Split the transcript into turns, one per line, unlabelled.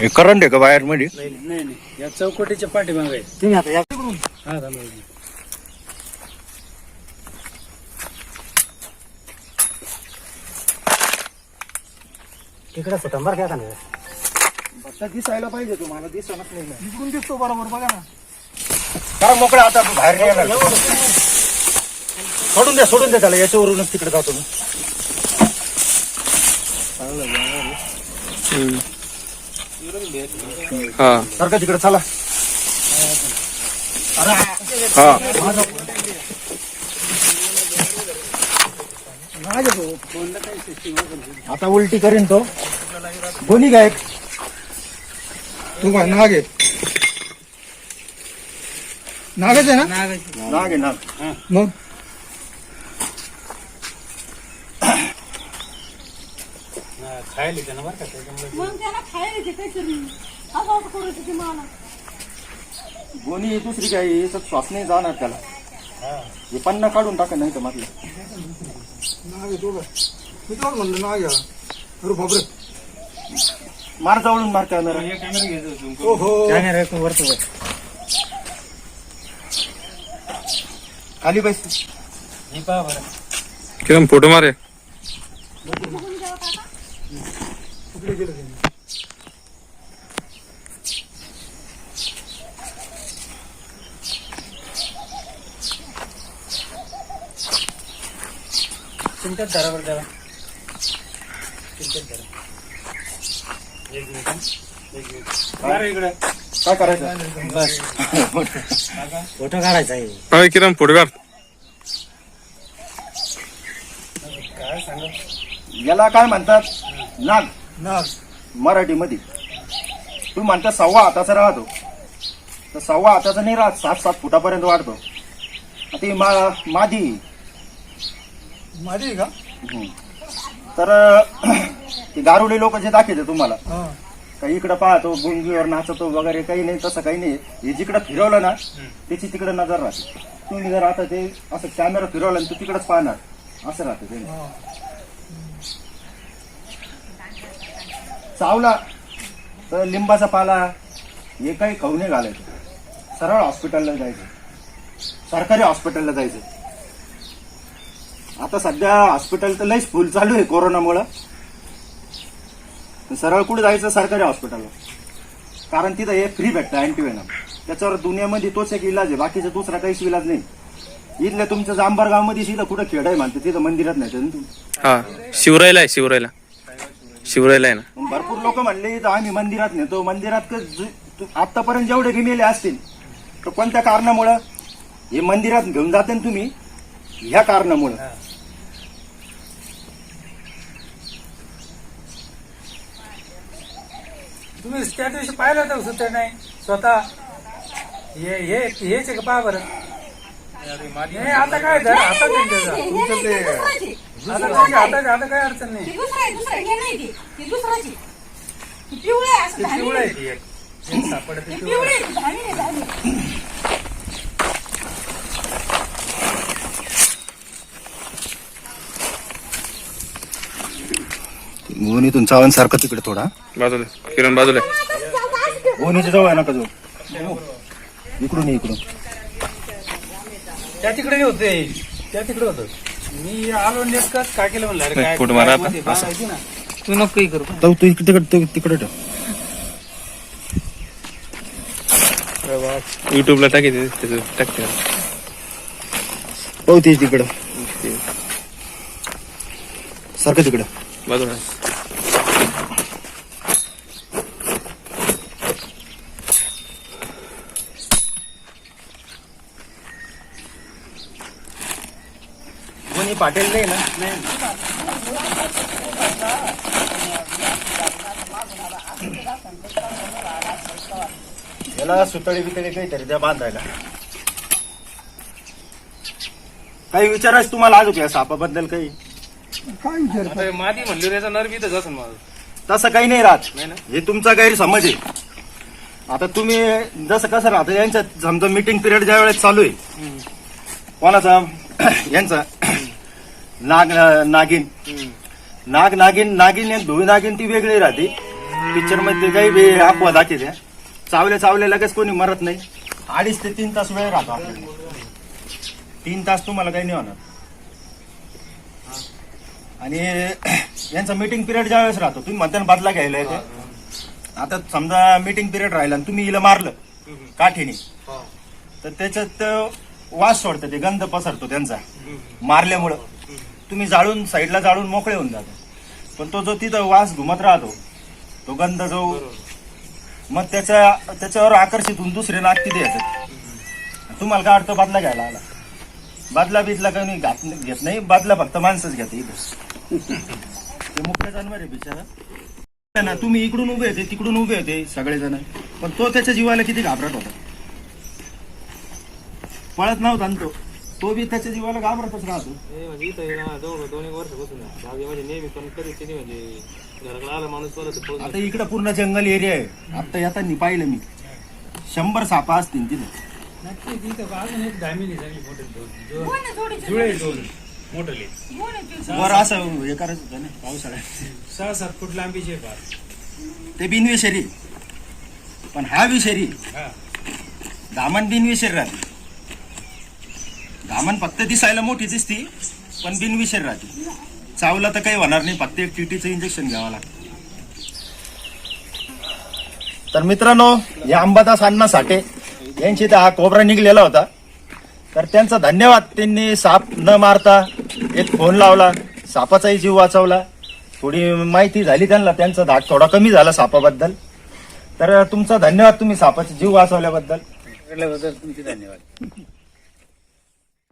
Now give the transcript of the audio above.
हे करंट आहे का बाहेर मध्ये
नाही नाही नाही या चौकटीच्या पाठीमागे आहे.
तुम्ही आता या
हा थांबा.
तिकडे सुटंबर बरं का नाही
आता दिसायला पाहिजे तुम्हाला दिसणच नाही.
इकडून दिसतो बरोबर बघा ना
करा मोकळा आता बाहेर नाही येणार.
सोडून द्या सोडून द्या त्याला याच्यावरूनच तिकडे जातो मी
हा.
सारखं तिकडे चला.
हा.
आता उलटी करीन तो. दोन्ही गायक.
तू काय नाग आहे. नागच आहे ना?
नाग आहे. नाग
मग?
खायला येते ना बरं का त्याच्यामुळे.
मग त्याला खायला ते काहीतरी. ते मला
दोन्ही दुसरी याच्यात श्वास नाही जाणार त्याला. हे. पन्ना काढून टाका नाही तर म्हटलं
काय मी म्हणलं अरे बापरे.
मार जवळून मार कॅमेरा
हे कॅमेरा घ्यायचं.
ओहो.
कॅमेरा वरतो खाली बैस.
हे पहा बरं.
किरण फोटो मारे
कुठे गेलं. ते?
चिंतेत धरा बरं त्याला चिंतेत धरा एक मिनिट हं. एक मिनिट. अरे इकडे?
काय करायचं?
बस.
फोटो काढायचा आहे.
अरे किरण फोटो काढ.
काय सांगा
याला काय म्हणतात? नाग.
नाग
मराठीमध्ये. तुम्ही म्हणता सव्वा हाताचा राहतो. तर सव्वा हाताचा नाही राहत सात सात फुटापर्यंत वाढतो. ही मा मादी.
आहे का?
हम्म. तर ते गारुडी लोक जे दाखवते तुम्हाला
हा.
काही इकडं पाहतो गुंगीवर नाचतो वगैरे काही नाही तसं काही नाही. हे जिकडं फिरवलं ना त्याची तिकडे नजर राहते. तुम्ही जर आता ते असं कॅमेरा फिरवला आणि तू तिकडच पाहणार. असं राहतं ते.
हा.
चावला. तर लिंबाचा पाला हे काही खाऊ नाही घालायचं. सरळ हॉस्पिटलला जायचं. सरकारी हॉस्पिटलला जायचं. आता सध्या हॉस्पिटल तर लईच फुल चालू आहे कोरोनामुळं. सरळ कुठे जायचं? सरकारी हॉस्पिटलला कारण तिथं हे फ्री भेटतं अँटीवेनम त्याच्यावर दुनियामध्ये तोच एक इलाज आहे बाकीचा दुसरा काहीच इलाज नाही. इथल्या तुमच्या जांभरमध्ये तिथं कुठं खेड आहे म्हणते तिथं मंदिरात नाही
शिवरायला आहे शिवरायला. शिवरायला आहे ना.
भरपूर लोक म्हणले इथं आम्ही मंदिरात नेतो. मंदिरात क- जे- तु- आतापर्यंत जेवढे गेलेले असतील तर कोणत्या कारणामुळं? हे मंदिरात घेऊन जाते ना तुम्ही ह्या कारणामुळं.
तुम्ही त्या दिवशी पाहिलं होतं सुद्धा नाही स्वतः? हे हे हेच आहे का पहा बरं? आता काय धर आता त्यांच्याचा
तुमचं ते
आता काय आता आता काय अडचण नाही
दुसरं आहे दुसरं आहे. हे नाही ते. ते दुसराची ती पिवळं आहे असं
ते
धानी
पिवळं
नाही.
आहे ती एक एक सापडत
ते
ते
पिवळं
पिवळं आहे.
आहे, धानी नाही, धानी.
गोणीतून चावण सारखं तिकडे थोडा
बाजूला किरण बाजूला आहे.
गोणीच्या जवळ आहे नका जाऊ इकडून ये, इकडून
त्या तिकडे होते. त्या तिकडे होत. मी आलो नेटकच काय केलं म्हणलं? अरे
नाही,
काय
फोटो मारा
काय ना?
तू नको काही करू.
जाऊ तू इकडे तिकडे तिकडे ठेव.
युट्यूबला टाकी त्याचं टाकते
पाहू ते तिकडं. सारखं तिकडं.
बाजूला.
पाटील नाही ना? याला सुतळी बितळी काहीतरी द्या बांधायला. काही विचारायचं तुम्हाला अजून या सापाबद्दल काही?
काय विचार
आता मादी म्हणली याचा नर बी तर जातो माझं.
तसं काही नाही राहत.
नाही ना?
हे तुमचा गैरसमज आहे. आता तुम्ही जसं कसं राहतं यांच्या समजा मीटिंग पिरियड ज्या वेळेस चालू आहे कोणाचा? यांचा. नाग नागिन. नाग नागिन नागिन आणि धुळी नागिन ती वेगळी राहते. पिक्चरमध्ये काही अपवा दाखवते चावल्या चावल्या लगेच कोणी मरत नाही. अडीच ते तीन तास वेळ राहतो तीन तास तुम्हाला काही नाही होणार. आणि यांचा मीटिंग पिरियड ज्या वेळेस राहतो तुम्ही म्हणताना बदला घ्यायला येते. आता समजा मीटिंग पिरियड राहिला आणि तुम्ही हिला मारलं काठीने. तर त्याच्यात वास सोडतं ते गंध पसरतो त्यांचा. मारल्यामुळं. तुम्ही जाळून साईडला जाळून मोकळे होऊन जातो. पण तो जो तिथं वास घुमत राहतो तो गंध जो मग त्याच्या त्याच्यावर आकर्षित होऊन दुसरे नाग तिथे येतात. तुम्हाला काय वाटतं बदला घ्यायला आला? बदला बिदला काही नाही घात घेत नाही बदला फक्त माणसंच घेते इथं. ते मुख्य जनावर आहे बिचारा. ना तुम्ही इकडून उभे होते तिकडून उभे होते सगळेजण. पण तो त्याच्या जीवाला किती घाबरत होता. पळत नव्हता ना तो. तो बी त्याच्या जीवाला घाबरतच राहतो.
हे म्हणजे इथं ना जवळ दोन एक वर्षापासून आहे. दहावी म्हणजे नेहमी पण कधी म्हणजे घराकडे आला माणूस परत पळून
आता इकडं पूर्ण जंगल एरिया आहे. आता येताना पाहिलं मी. शंभर सापा असतील तिथे.
नक्की तिथं अजून एक दामिनी मोठे दोन. जो-
जोडीचे?
जुळे दोन मोठले.
ते?
वर असं हे करायचं होतं ना पावसाळ्यात.
सहा सात फूट लांबीचे फार
ते बिनविषारी. पण हा विषारी.
हा.
धामण बिनविषारी राहते. धामण फक्त दिसायला मोठी दिसती पण बिनविषारी राहते. चावला तर काही होणार नाही फक्त एक टीटीचं इंजेक्शन घ्यावं लागतं. तर मित्रांनो या अंबादास अण्णा साठे यांची तर हा कोबरा निघलेला होता. तर त्यांचा धन्यवाद. त्यांनी साप न मारता एक फोन लावला सापाचाही जीव वाचवला. थोडी माहिती झाली त्यांना त्यांचा धाक थोडा कमी झाला सापाबद्दल. तर तुमचा धन्यवाद तुम्ही सापाचा जीव वाचवल्याबद्दल
तुमचे धन्यवाद.